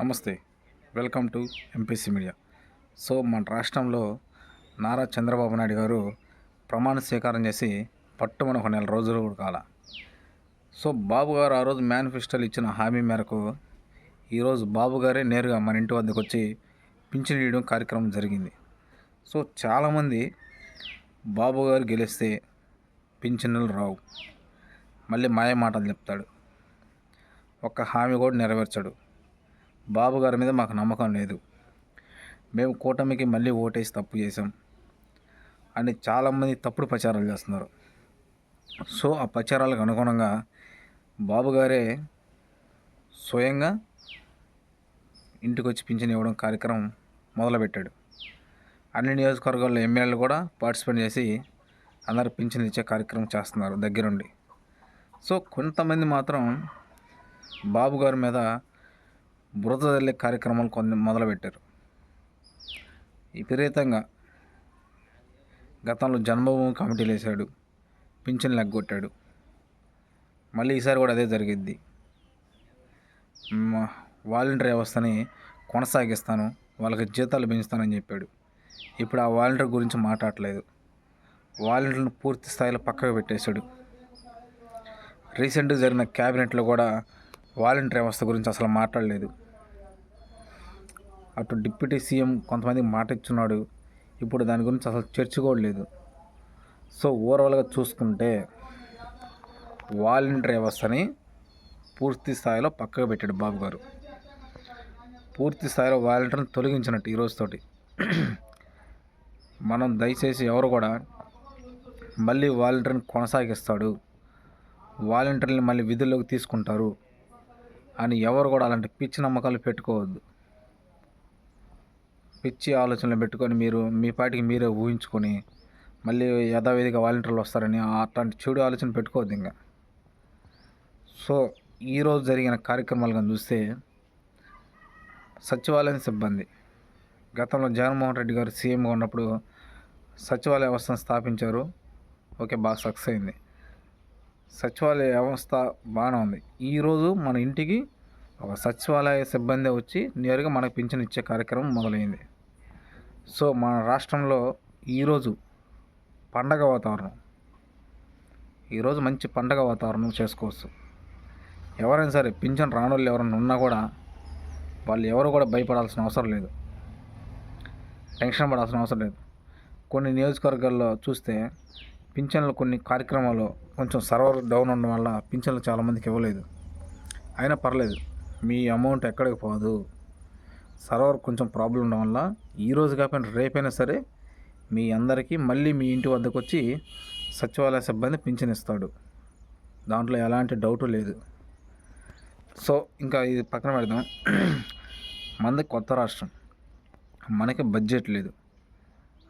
నమస్తే. Welcome to MPC media so మన రాష్ట్రంలో నారా చంద్రబాబు నాయుడు గారు ప్రమాణ స్వీకారం చేసి పట్టుమని ఒక నెల రోజులు కూడా కాల. సో బాబు గారు ఆ రోజు మేనిఫెస్టోలు ఇచ్చిన హామీ మేరకు ఈరోజు బాబు గారే నేరుగా మన ఇంటి వద్దకు వచ్చి పింఛన్ ఇవ్వడం కార్యక్రమం జరిగింది. సో చాలామంది బాబు గారు గెలిస్తే పింఛన్లు రావు. మళ్ళీ మాయ మాటలు చెప్తాడు. ఒక్క హామీ కూడా నెరవేర్చాడు. బాబు గారి మీద మాకు నమ్మకం లేదు. మేము కూటమికి మళ్ళీ ఓటేసి తప్పు చేసాం అని చాలామంది తప్పుడు ప్రచారాలు చేస్తున్నారు. సో ఆ ప్రచారాలకు అనుగుణంగా బాబు గారే స్వయంగా ఇంటికి వచ్చి పింఛన్ ఇవ్వడం కార్యక్రమం మొదలుపెట్టాడు. అన్ని నియోజకవర్గాల్లో ఎమ్మెల్యేలు కూడా పార్టిసిపేట్ చేసి అందరు పింఛన్ ఇచ్చే కార్యక్రమం చేస్తున్నారు దగ్గరుండి. సో కొంతమంది మాత్రం బాబు గారి మీద బురద తల్లి కార్యక్రమాలు కొన్ని మొదలుపెట్టారు. విపరీతంగా గతంలో జన్మభూమి కమిటీలు వేశాడు పింఛన్ లెగ్గొట్టాడు. మళ్ళీ ఈసారి కూడా అదే జరిగిద్ది. వాలంటీర్ వ్యవస్థని కొనసాగిస్తాను వాళ్ళకి జీతాలు పెంచుతానని చెప్పాడు. ఇప్పుడు ఆ వాలంటీర్ గురించి మాట్లాడలేదు వాలంటీర్లను పూర్తి స్థాయిలో పక్కకు పెట్టేశాడు. రీసెంట్గా జరిగిన క్యాబినెట్లో కూడా వాలంటీర్ వ్యవస్థ గురించి అసలు మాట్లాడలేదు. అటు డిప్యూటీ సీఎం కొంతమందికి మాట ఇచ్చున్నాడు. ఇప్పుడు దాని గురించి అసలు చర్చ కూడా లేదు. సో ఓవరాల్గా చూసుకుంటే వాలంటీర్ వ్యవస్థని పూర్తి స్థాయిలో పక్కకు పెట్టాడు బాబు గారు. పూర్తి స్థాయిలో వాలంటీర్ని తొలగించినట్టు ఈరోజుతోటి మనం దయచేసి ఎవరు కూడా మళ్ళీ వాలంటీర్ని కొనసాగిస్తాడు. వాలంటీర్ని మళ్ళీ విధుల్లోకి తీసుకుంటారు. అని ఎవరు కూడా అలాంటి పిచ్చి నమ్మకాలు పెట్టుకోవద్దు. పిచ్చి ఆలోచనలు పెట్టుకొని మీరు మీ పాటికి మీరే ఊహించుకొని మళ్ళీ యథావిధిగా వాలంటీర్లు వస్తారని అట్లాంటి చెడు ఆలోచన పెట్టుకోవద్దు ఇంకా. సో ఈరోజు జరిగిన కార్యక్రమాలు కానీ చూస్తే సచివాలయం సిబ్బంది. గతంలో జగన్మోహన్ రెడ్డి గారు సీఎంగా ఉన్నప్పుడు సచివాలయ వ్యవస్థను స్థాపించారు. ఓకే బాగా సక్సెస్ అయింది. సచివాలయ వ్యవస్థ బాగానే ఉంది. ఈరోజు మన ఇంటికి ఒక సచివాలయ సిబ్బంది వచ్చి నేరుగా మనకు పింఛన్ ఇచ్చే కార్యక్రమం మొదలైంది. సో మన రాష్ట్రంలో ఈరోజు పండగ వాతావరణం. ఈరోజు మంచి పండగ వాతావరణం చేసుకోవచ్చు. ఎవరైనా సరే పింఛన్ రానోళ్ళు ఎవరైనా ఉన్నా కూడా వాళ్ళు ఎవరు కూడా భయపడాల్సిన అవసరం లేదు. టెన్షన్ పడాల్సిన అవసరం లేదు. కొన్ని నియోజకవర్గాల్లో చూస్తే పింఛన్లు కొన్ని కార్యక్రమాలు కొంచెం సర్వర్ డౌన్ ఉండడం వల్ల పింఛన్లు చాలామందికి ఇవ్వలేదు. అయినా పర్లేదు మీ అమౌంట్ ఎక్కడికి పోదు. సర్వర్ కొంచెం ప్రాబ్లం ఉండడం వల్ల ఈ రోజు కాకపోయినా రేపైనా సరే మీ అందరికీ మళ్ళీ మీ ఇంటి వద్దకు వచ్చి సచివాలయ సిబ్బంది పింఛన్ ఇస్తాడు. దాంట్లో ఎలాంటి డౌట్ లేదు. సో ఇంకా ఇది పక్కన పెడదాం. మనది కొత్త రాష్ట్రం. మనకి బడ్జెట్ లేదు.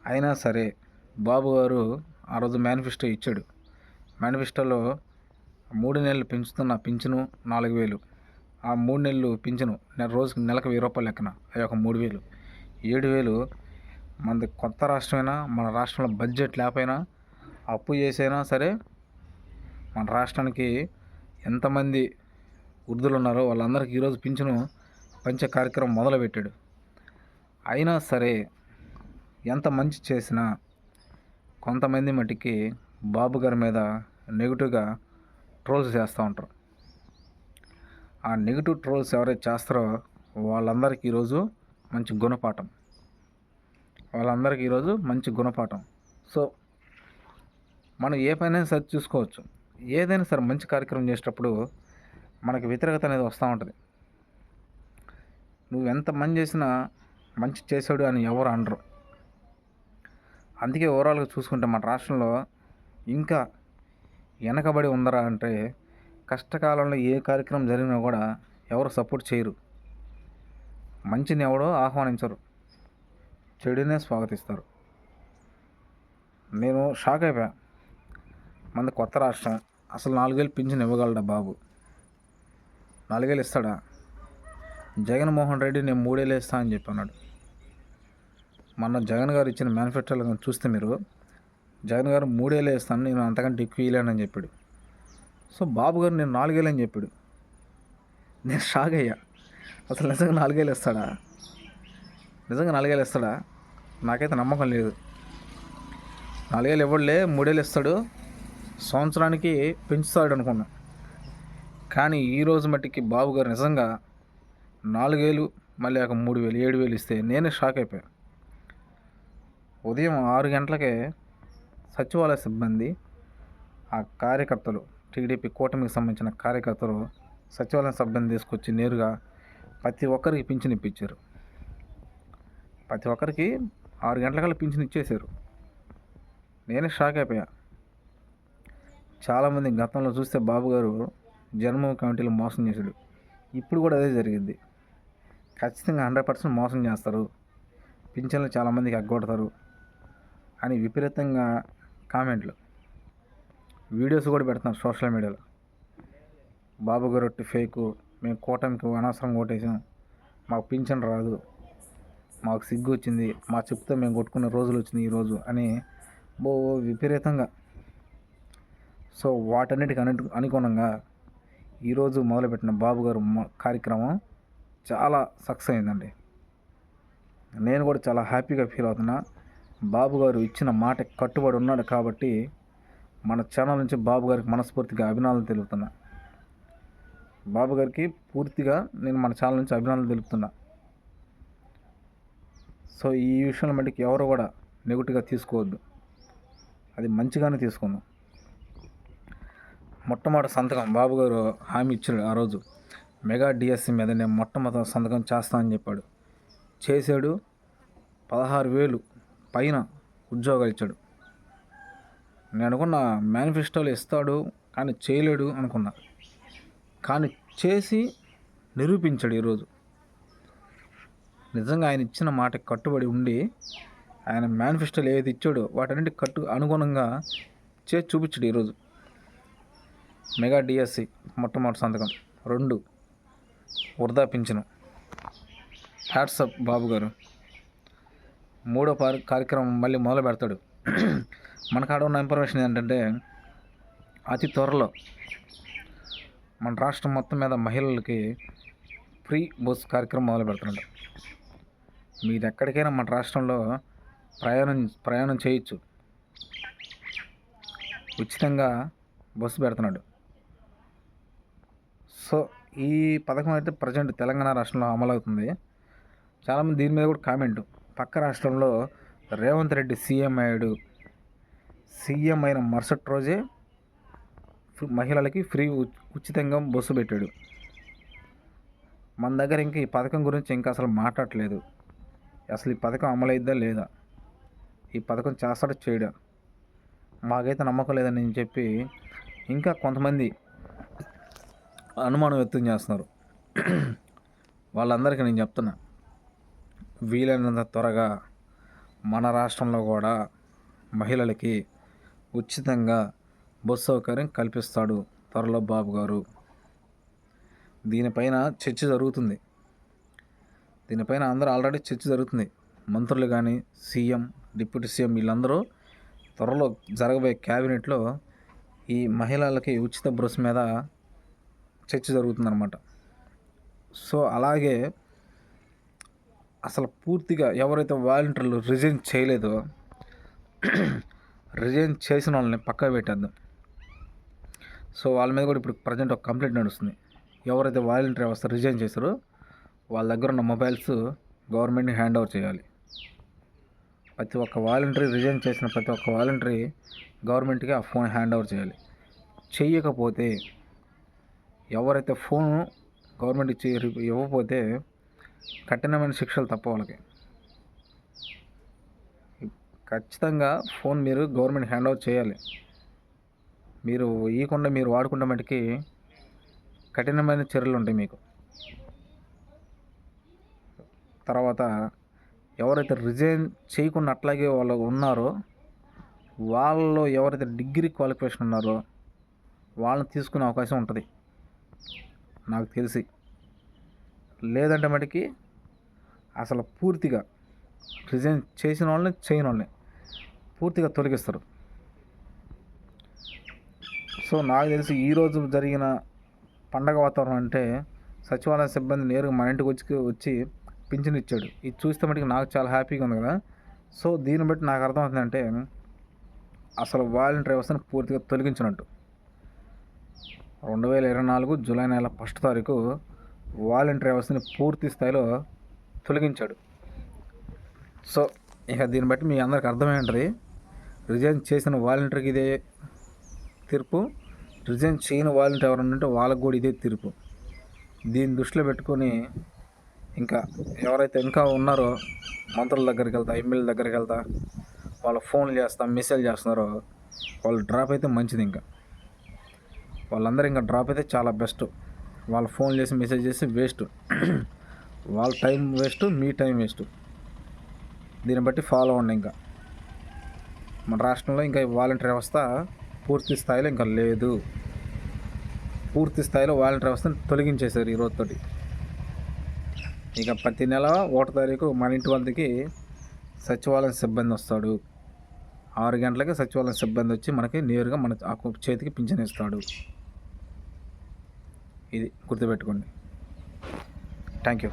అయినా సరే బాబు గారు ఆ రోజు మేనిఫెస్టో ఇచ్చాడు. మేనిఫెస్టోలో మూడు నెలలు పెంచుతున్న పింఛను నాలుగు వేలు. ఆ మూడు నెలలు పింఛను నెల రోజుకి నెలకు వెయ్యి రూపాయలు లెక్కన. అవి ఒక మూడు వేలు. ఏడు వేలు మనది కొత్త రాష్ట్రమైనా మన రాష్ట్రంలో బడ్జెట్ లేకపోయినా అప్పు చేసైనా సరే మన రాష్ట్రానికి ఎంతమంది వృద్ధులు ఉన్నారో వాళ్ళందరికీ ఈరోజు పింఛను పంచే కార్యక్రమం మొదలుపెట్టాడు. అయినా సరే ఎంత మంచి చేసినా కొంతమంది మటుకి బాబు గారి మీద నెగిటివ్గా ట్రోల్స్ చేస్తూ ఉంటారు. ఆ నెగిటివ్ ట్రోల్స్ ఎవరైతే చేస్తారో వాళ్ళందరికీ ఈరోజు మంచి గుణపాఠం. వాళ్ళందరికీ ఈరోజు మంచి గుణపాఠం. సో మనం ఏ పనైనా సరి చూసుకోవచ్చు. ఏదైనా సరే మంచి కార్యక్రమం చేసేటప్పుడు మనకి వ్యతిరేకత అనేది వస్తూ ఉంటుంది. నువ్వు ఎంత మంది చేసినా మంచి చేసాడు అని ఎవరు అనరు. అందుకే ఓవరాల్గా చూసుకుంటే మన రాష్ట్రంలో ఇంకా వెనకబడి ఉందరా అంటే కష్టకాలంలో ఏ కార్యక్రమం జరిగినా కూడా ఎవరు సపోర్ట్ చేయరు. మంచిని ఎవడో ఆహ్వానించరు. చెడునే స్వాగతిస్తారు. నేను షాక్ అయిపోయా. మంది కొత్త రాష్ట్రం అసలు నాలుగేళ్ళు పింఛన్ ఇవ్వగలడా బాబు? నాలుగేళ్ళు ఇస్తాడా? జగన్మోహన్ రెడ్డి నేను మూడేళ్ళు ఇస్తా అని చెప్పి అన్నాడు. మొన్న జగన్ గారు ఇచ్చిన మేనిఫెస్టోలో చూస్తే మీరు జగన్ గారు మూడేళ్ళు ఇస్తాను నేను అంతకంటే ఎక్కువ వేయలేనని చెప్పాడు. సో బాబు గారు నేను నాలుగేళ్ళు అని చెప్పాడు. నేను షాక్ అయ్యా. అసలు నిజంగా నాలుగేళ్ళు ఇస్తాడా నిజంగా నాలుగేళ్ళు ఇస్తాడా నాకైతే నమ్మకం లేదు. నాలుగేళ్ళు ఇవ్వడులే మూడేళ్ళు ఇస్తాడు. సంవత్సరానికి పెంచుతాడు అనుకున్నా. కానీ ఈ రోజు మట్టికి బాబు గారు నిజంగా నాలుగేళ్ళు మళ్ళీ ఒక మూడు వేలు ఏడు వేలు ఇస్తే నేనే షాక్ అయిపోయాను ఉదయం ఆరు గంటలకే సచివాలయ సిబ్బంది ఆ కార్యకర్తలు టీడీపీ కూటమికి సంబంధించిన కార్యకర్తలు సచివాలయం సిబ్బంది తీసుకొచ్చి నేరుగా ప్రతి ఒక్కరికి పింఛన్ ఇప్పించారు. ప్రతి ఒక్కరికి ఆరు గంటలకల్లా పింఛన్ ఇచ్చేశారు. నేనే షాక్ అయిపోయా. చాలామంది గతంలో చూస్తే బాబు గారు జన్మభూమి కమిటీలో మోసం చేశాడు. ఇప్పుడు కూడా అదే జరిగింది. ఖచ్చితంగా హండ్రెడ్ పర్సెంట్ మోసం చేస్తారు. పింఛన్లు చాలామందికి ఎగ్గొడతారు అని విపరీతంగా కామెంట్లు. వీడియోస్ కూడా పెడుతున్నారు సోషల్ మీడియాలో. బాబు గారు ఫేకు మేము కూటమికి అనవసరం ఓటేసాం మాకు పింఛన్ రాదు మాకు సిగ్గు వచ్చింది మా చెప్తే మేము కొట్టుకున్న రోజులు వచ్చింది ఈరోజు అని బో విపరీతంగా. సో వాటన్నిటికి అన్నిటి అనుగుణంగా ఈరోజు మొదలుపెట్టిన బాబు గారు కార్యక్రమం చాలా సక్సెస్ అయిందండి. నేను కూడా చాలా హ్యాపీగా ఫీల్ అవుతున్నా. బాబు గారు ఇచ్చిన మాట కట్టుబడి ఉన్నాడు కాబట్టి మన ఛానల్ నుంచి బాబు గారికి మనస్ఫూర్తిగా అభినందనలు తెలుపుతున్నా. బాబు గారికి పూర్తిగా నేను మన ఛానల్ నుంచి అభినందనలు తెలుపుతున్నా. సో ఈ విషయంలో మటుకు ఎవరు కూడా నెగిటివ్గా తీసుకోవద్దు. అది మంచిగానే తీసుకుందాం మొట్టమొదటి సంతకం బాబు గారు హామీ ఇచ్చాడు ఆ రోజు. మెగా డిఎస్సి మీద నేను మొట్టమొదటి సంతకం చేస్తానని చెప్పాడు. చేశాడు పదహారు వేలు పైన ఉద్యోగాలు ఇచ్చాడు నేను అనుకున్న మేనిఫెస్టోలు ఇస్తాడు కానీ చేయలేడు అనుకున్నా. కానీ చేసి నిరూపించాడు ఈరోజు. నిజంగా ఆయన ఇచ్చిన మాట కట్టుబడి ఉండి ఆయన మేనిఫెస్టోలు ఏది ఇచ్చాడో వాటన్నిటి కట్టు అనుగుణంగా చేసి చూపించాడు ఈరోజు. మెగా డిఎస్సి మొట్టమొదటి సంతకం. రెండు వృధా పింఛను. హ్యాట్సప్ బాబు గారు మూడో కార్యక్రమం మళ్ళీ మొదలు పెడతాడు. మన కాడ ఉన్న ఇన్ఫర్మేషన్ ఏంటంటే అతి త్వరలో మన రాష్ట్రం మొత్తం మీద మహిళలకి ఫ్రీ బస్ కార్యక్రమం మొదలు పెడుతున్నాడు మీరు ఎక్కడికైనా మన రాష్ట్రంలో ప్రయాణం ప్రయాణం చేయొచ్చు. ఉచితంగా బస్సు పెడుతున్నాడు. సో ఈ పథకం అయితే ప్రజెంట్ తెలంగాణ రాష్ట్రంలో అమలవుతుంది. చాలామంది దీని మీద కూడా కామెంట్. పక్క రాష్ట్రంలో రేవంత్ రెడ్డి సీఎం అయ్యాడు. సీఎం అయిన మరుసటి రోజే మహిళలకి ఫ్రీ ఉచితంగా బస్సు పెట్టాడు. మన దగ్గర ఇంకా ఈ పథకం గురించి ఇంకా అసలు మాట్లాడలేదు అసలు ఈ పథకం అమలైద్దా లేదా? ఈ పథకం చేస్తాడో చేయడా? మాకైతే నమ్మకం లేదని నేను చెప్పి ఇంకా కొంతమంది అనుమానం వ్యక్తం చేస్తున్నారు. వాళ్ళందరికీ నేను చెప్తున్నా. వీలైనంత త్వరగా మన రాష్ట్రంలో కూడా మహిళలకి ఉచితంగా బస్సు సౌకర్యం కల్పిస్తాడు త్వరలో బాబు గారు. దీనిపైన చర్చ జరుగుతుంది. దీనిపైన అందరూ ఆల్రెడీ చర్చ జరుగుతుంది. మంత్రులు కానీ సీఎం డిప్యూటీ సీఎం వీళ్ళందరూ త్వరలో జరగబోయే క్యాబినెట్లో ఈ మహిళలకి ఉచిత బ్రస్ మీద చర్చ జరుగుతుందన్నమాట. సో అలాగే అసలు పూర్తిగా ఎవరైతే వాలంటీర్లు రిజైన్ చేయలేదో రిజైన్ చేసిన వాళ్ళని పక్క పెట్టేద్దాం. సో వాళ్ళ మీద కూడా ఇప్పుడు ప్రజెంట్ ఒక కంప్లైంట్ నడుస్తుంది. ఎవరైతే వాలంటీర్ వ్యవస్థ రిజైన్ చేశారో వాళ్ళ దగ్గర ఉన్న మొబైల్స్ గవర్నమెంట్ని హ్యాండ్ ఓవర్ చేయాలి. ప్రతి ఒక్క వాలంటరీ రిజైన్ చేసిన ప్రతి ఒక్క వాలంటరీ గవర్నమెంట్కి ఆ ఫోన్ హ్యాండ్ ఓవర్ చేయాలి. చేయకపోతే ఎవరైతే ఫోను గవర్నమెంట్ ఇచ్చి రి- ఇవ్వకపోతే కఠినమైన శిక్షలు తప్ప వాళ్ళకి. ఖచ్చితంగా ఫోన్ మీరు గవర్నమెంట్ హ్యాండ్ ఓవర్ చేయాలి. మీరు ఇవ్వకుండా మీరు వాడుకున్న మటుకి కఠినమైన చర్యలు ఉంటాయి మీకు. తర్వాత ఎవరైతే రిజైన్ చేయకుండా అట్లాగే వాళ్ళు ఉన్నారో వాళ్ళలో ఎవరైతే డిగ్రీ క్వాలిఫికేషన్ ఉన్నారో వాళ్ళని తీసుకునే అవకాశం ఉంటుంది. నాకు తెలిసి. లేదంటే మటుకి అసలు పూర్తిగా రిజైన్ చేసిన వాళ్ళని చేయని వాళ్ళని పూర్తిగా తొలగిస్తారు. సో నాకు తెలిసి ఈరోజు జరిగిన పండగ వాతావరణం అంటే సచివాలయ సిబ్బంది నేరుగా మన ఇంటికి వచ్చి వచ్చి పింఛన్ ఇచ్చాడు. ఇది చూస్తే మటుకు నాకు చాలా హ్యాపీగా ఉంది కదా. సో దీన్ని బట్టి నాకు అర్థమవుతుందంటే అసలు వాలంటీర్ వ్యవస్థను పూర్తిగా తొలగించినట్టు. రెండు వేల ఇరవై నాలుగు జూలై నెల ఫస్ట్ తారీఖు వాలంటరీ వ్యవస్థని పూర్తి స్థాయిలో తొలగించాడు. సో ఇక దీన్ని బట్టి మీ అందరికి అర్థమై ఉంటుంది రిజైన్ చేసిన వాలంటీర్కి ఇదే తీర్పు. రిజైన్ చేయని వాలంటీర్ ఎవరైనా ఉంటే వాళ్ళకు కూడా ఇదే తీర్పు. దీన్ని దృష్టిలో పెట్టుకొని ఇంకా ఎవరైతే ఇంకా ఉన్నారో మంత్రుల దగ్గరికి వెళ్తా ఎమ్మెల్యే దగ్గరికి వెళ్తా వాళ్ళు ఫోన్లు చేస్తా మెసేజ్ చేస్తున్నారో వాళ్ళు డ్రాప్ అయితే మంచిది ఇంకా. వాళ్ళందరూ ఇంకా డ్రాప్ అయితే చాలా బెస్ట్. వాళ్ళు ఫోన్ చేసి మెసేజ్ చేసి వేస్ట్. వాళ్ళ టైం వేస్ట్ మీ టైం వేస్ట్. దీన్ని బట్టి ఫాలో అవ్వండి ఇంకా. మన రాష్ట్రంలో ఇంకా వాలంటీర్ వ్యవస్థ పూర్తి స్థాయిలో ఇంకా లేదు. పూర్తి స్థాయిలో వాలంటీర్ వ్యవస్థను తొలగించేశారు ఈ రోజుతోటి. ఇక ప్రతి నెల ఒకటో తారీఖు మన ఇంటి వద్దకి సచివాలయం సిబ్బంది వస్తాడు. ఆరు గంటలకి సచివాలయం సిబ్బంది వచ్చి మనకి నేరుగా మన ఆ చేతికి పింఛన్ ఇస్తాడు. ఇది గుర్తుపెట్టుకోండి. Thank you